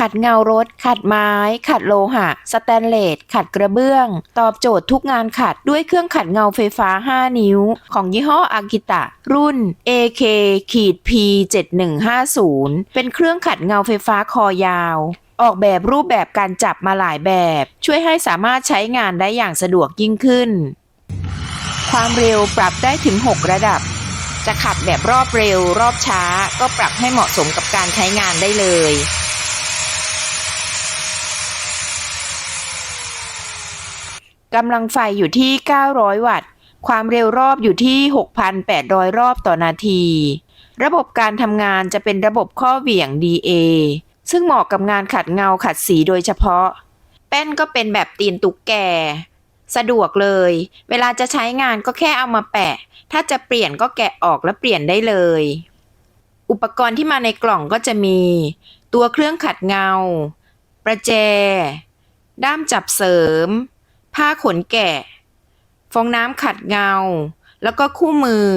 ขัดเงารถ ขัดไม้ ขัดโลหะ สแตนเลส ขัดกระเบื้อง ตอบโจทย์ทุกงานขัดด้วยเครื่องขัดเงาไฟฟ้า 5 นิ้ว ของยี่ห้ออากิตะ รุ่น AK ขีด P 7150เป็นเครื่องขัดเงาไฟฟ้าคอยาวออกแบบรูปแบบการจับมาหลายแบบ ช่วยให้สามารถใช้งานได้อย่างสะดวกยิ่งขึ้น ความเร็วปรับได้ถึง 6 ระดับ จะขับแบบรอบเร็ว รอบช้า ก็ปรับให้เหมาะสมกับการใช้งานได้เลย กำลังไฟอยู่ที่ 900 วัตต์ ความเร็วรอบอยู่ที่ 6,800 รอบต่อนาที ระบบการทำงานจะเป็นระบบข้อเหวี่ยง DA ซึ่งเหมาะกับงานขัดเงาขัดสีโดยเฉพาะ แป้นก็เป็นแบบตีนตุ๊กแก สะดวกเลย เวลาจะใช้งานก็แค่เอามาแปะ ถ้าจะเปลี่ยนก็แกะออกแล้วเปลี่ยนได้เลย อุปกรณ์ที่มาในกล่องก็จะมี ตัวเครื่องขัดเงา ประแจ ด้ามจับเสริม ผ้าขนแกะ ฟองน้ำขัดเงา แล้วก็คู่มือ